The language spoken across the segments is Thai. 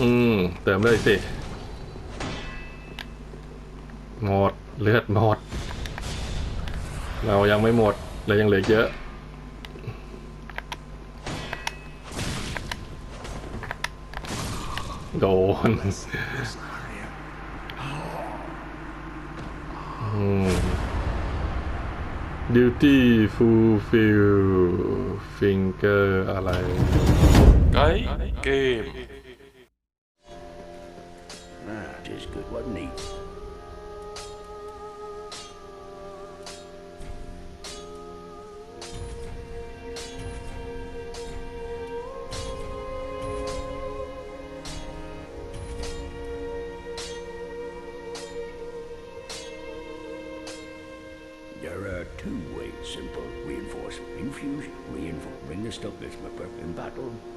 อืม เติมเลยสิหมดเลือดหมด เรายังไม่หมดเรายังเหลือเยอะโดนอืม duty fulfill finger อะไรไกเกม Englishman were in battle.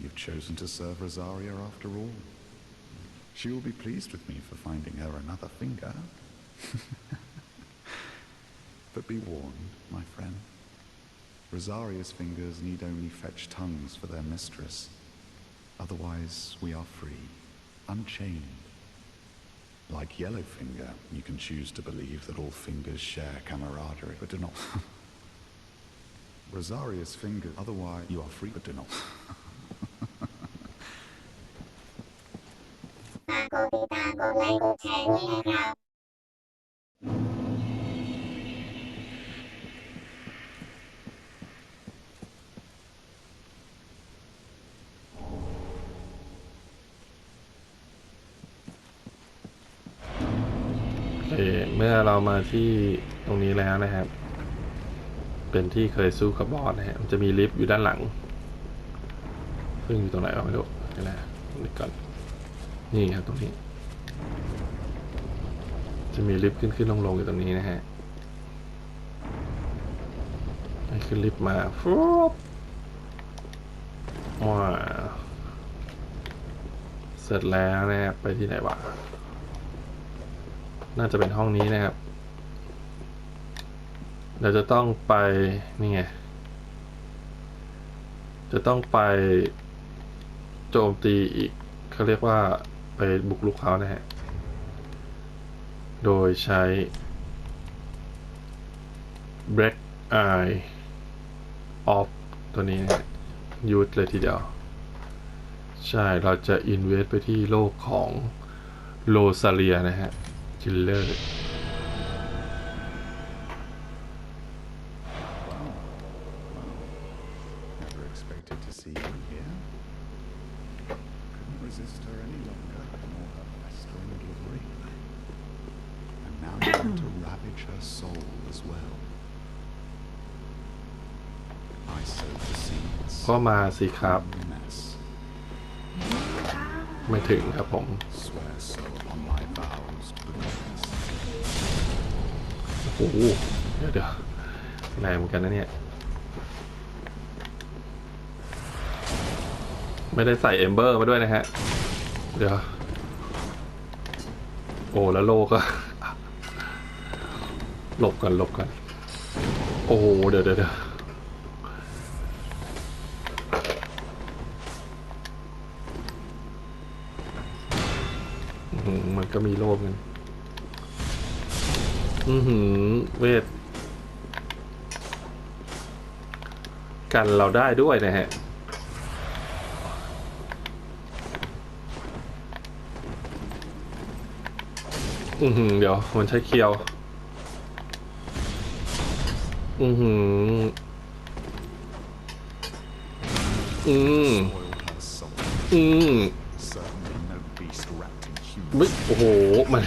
You've chosen to serve Rosaria after all. She will be pleased with me for finding her another finger. but be warned, my friend. Rosaria's fingers need only fetch tongues for their mistress. Otherwise, we are free, unchained. Like Yellowfinger, you can choose to believe that all fingers share camaraderie, but do not. Rosaria's finger, otherwise you are free, but do not. ดไลค์กดแชร์ด้วยนะครับโอเคเมื่อเรามาที่ตรงนี้แล้วนะครับ เป็นที่เคยสู้กับบอสนะฮะมันจะมีลิฟต์อยู่ด้านหลัง ซึ่งอยู่ตรงไหนก็ไม่รู้เดี๋ยวนะนี้ก่อน นี่ครับตรงนี้ จะมีลิฟต์ขึ้นขึ้นลงลงอยู่ตรงนี้นะฮะให้ขึ้นลิฟต์มาฟุ๊บว้าวเสร็จแล้วนะครับไปที่ไหนวะ น่าจะเป็นห้องนี้นะครับ เราจะต้องไป นี่ไง จะต้องไปโจมตีอีกเขาเรียกว่า ไปบุกลุกเขานะฮะ โดยใช้ break eye off ตัวนี้ยูดเลยทีเดียว ใช่ เราจะอินเวสไปที่โลกของโลซาเลียนะฮะจิลเลอร์ to ravage her soul as well. I sowed the seeds. ก็มาสิครับ Mess. ไม่ถึงครับผม Swear so upon my vows to the goddess. โอ้โหเดี๋ยวเดี๋ยวแรงเหมือนกันนะเนี่ย ไม่ได้ใส่เอมเบอร์มาด้วยนะฮะ เดี๋ยว โอ้แล้วโลก็ หลบกันหลบกันโอ้เดี๋ยวเดี๋ยวเดี๋ยวอื้อมันก็มีโลกกันอือหือ เวท กันเราได้ด้วยนะฮะอือหือ เดี๋ยว มันใช้เคียว อือหือ อืม อืม Certainly no beast wrapped in human วิโอ้โห มัน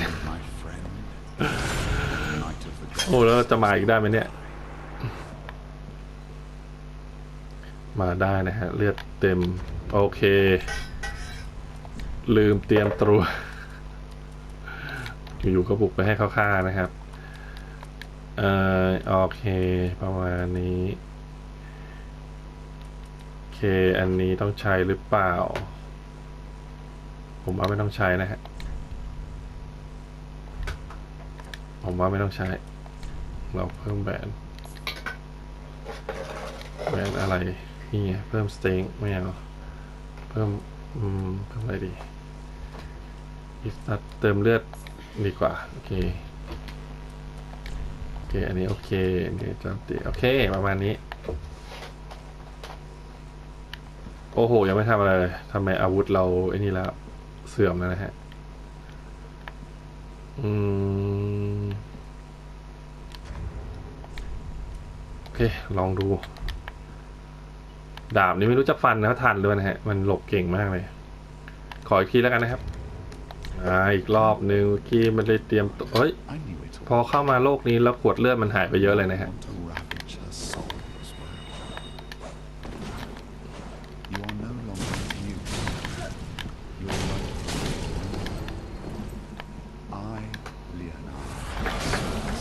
โอ้แล้วจะมาอีกได้ไหมเนี่ย มาได้นะฮะ เลือดเต็ม โอเค ลืมเตรียมตัวอยู่ๆก็บุกไปให้เขาฆ่านะครับ เอ่อโอเค ประมาณนี้โอเค อันนี้ต้องใช้หรือเปล่า ผมว่าไม่ต้องใช้นะฮะ ผมว่าไม่ต้องใช้ เราเพิ่มแบนแบนอะไร นี่ไงเพิ่มสเต็งไม่เอา เพิ่ม อืม เพิ่มอะไรดีอีสตัดเติมเลือดดีกว่า โอเค อเคอันนี้โอเคอันนี้จำตีโอเค ประมาณนี้ โอ้โห ยังไม่ทำอะไรเลยทำไมอาวุธเราไอ้นี่แล้ว เสื่อมแล้วนะฮะ อืม โอเค ลองดู ดาบนี้ไม่รู้จะฟันนะทันด้วยนะฮะ มันหลบเก่งมากเลย ขออีกทีแล้วกันนะครับ อ่าอีกรอบนึงกี้มันได้เตรียมตัวเอ้ย พอเข้ามาโลกนี้แล้วขวดเลือดมันหายไปเยอะเลยนะฮะ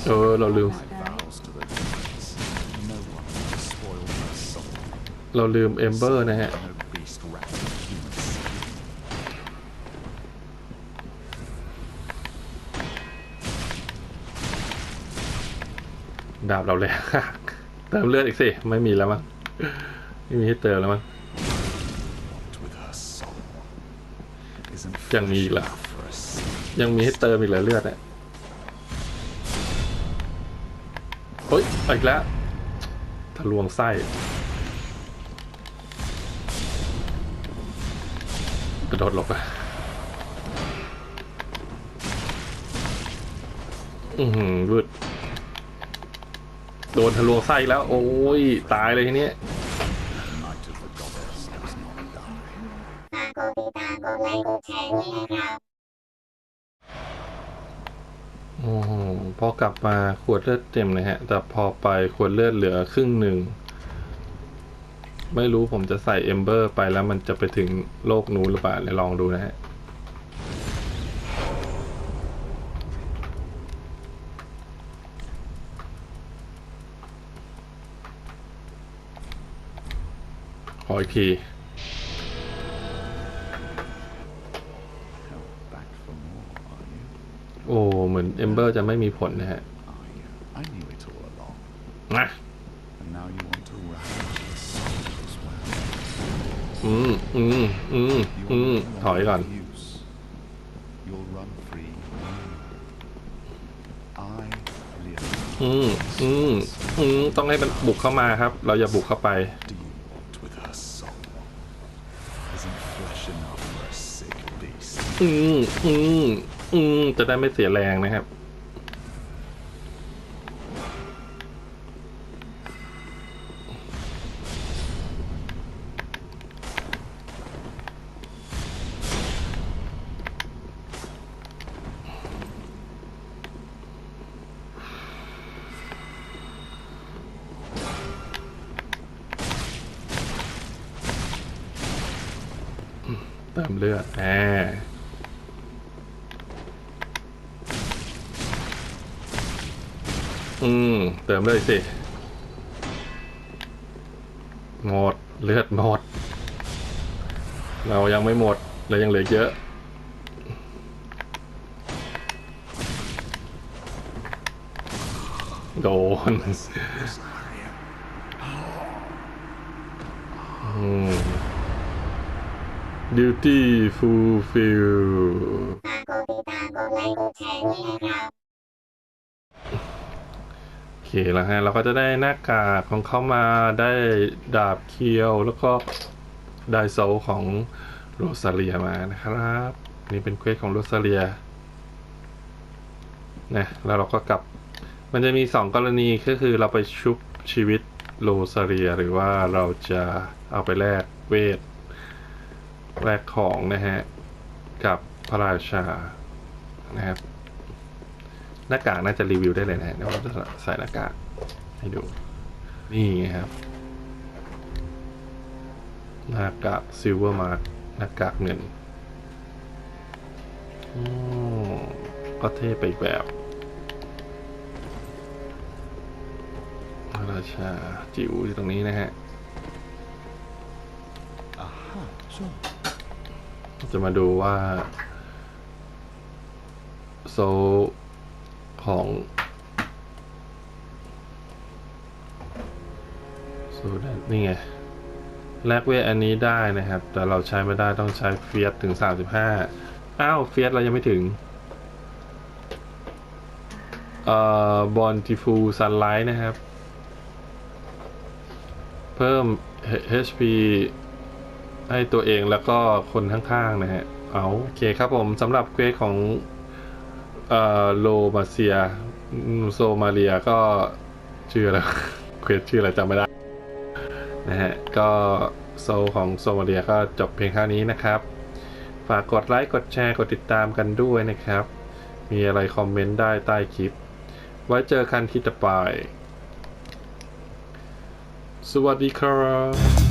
เออเราลืม เราลืมเอมเบอร์นะฮะ ดาบเราเลย เติมเลือดอีกสิ ไม่มีแล้วมั้งไม่มีให้เติมแล้วมั้งยังมีอีกเหรอยังมีให้เติมอีกเหรอเลือดเนี่ยเฮ้ยอีกแล้วทะลวงไส้กระโดดหลบไปอือหือวืด โดนทะลวงไส้แล้ว โอ้ย ตายเลยทีนี้ฝากกดติดตามกดไลค์กดแชร์ด้วยนะครับ โอ้โหพอกลับมาขวดเลือดเต็มนะฮะ แต่พอไปขวดเลือดเหลือครึ่งหนึ่ง ไม่รู้ผมจะใส่เอมเบอร์ไปแล้วมันจะไปถึงโลกนู้นหรือเปล่าเดี๋ยวลองดูนะฮะ ขออีกทีโอ้เหมือนเอมเบอร์จะไม่มีผลนะฮะนะอืมอืมอืมอืมถอยก่อน อืมอืมอืมต้องให้มันบุกเข้ามาครับ เราอย่าบุกเข้าไป อืมอืมอืมจะได้ไม่เสียแรงนะครับเติมเลือดแหม อืม เติมเลยสิหมดเลือดหมด เรายังไม่หมด เรายังเหลือเยอะโดนอืม duty fulfill ฝากดติดตามกดไลค์กดแชร์ด้วยนะครั โอเคแล้วฮะเราก็จะได้หน้ากากของเข้ามาได้ดาบเคียวแล้วก็ได้โซของโรซาเลียมานะครับ นี่เป็นเควสของโรซาเลียนะแล้วเราก็กลับ มันจะมีสองกรณีก็คือเราไปชุบชีวิตโลซาเรีย หรือว่าเราจะเอาไปแลกเวทแลกของนะฮะ กับพระราชานะครับ หน้ากากน่าจะรีวิวได้เลยนะฮะเดี๋ยวเราจะใส่หน้ากากให้ดู นี่ไงครับ หน้ากากซิลเวอร์มาร์หน้ากากเงินอืมก็เท่ไปอีกแบบพระราชาจิ๋วอยู่ตรงนี้นะฮะ Aha, so จะมาดูว่าโซล ของโซลนั่นนี่ไง แลกเวทอันนี้ได้นะครับ แต่เราใช้ไม่ได้ต้องใช้เฟียสถึง 35 อ้าว เฟียสเรายังไม่ถึงเอ่อบอลติฟูซันไลท์นะครับ เพิ่ม HP ให้ตัวเองแล้วก็คนข้างๆนะฮะ เอาโอเคครับผมสำหรับเควสของ เอ่อโลมาเซียโซมาเรียก็ชื่ออะไรเควสชื่ออะไรจำไม่ได้ นะฮะ ก็โซของโซมาเรียก็จบเพียงเท่านี้นะครับ ฝากกดไลค์กดแชร์กดติดตามกันด้วยนะครับ มีอะไรคอมเมนต์ได้ใต้คลิป ไว้เจอกันที่ต่อไป สวัสดีครับ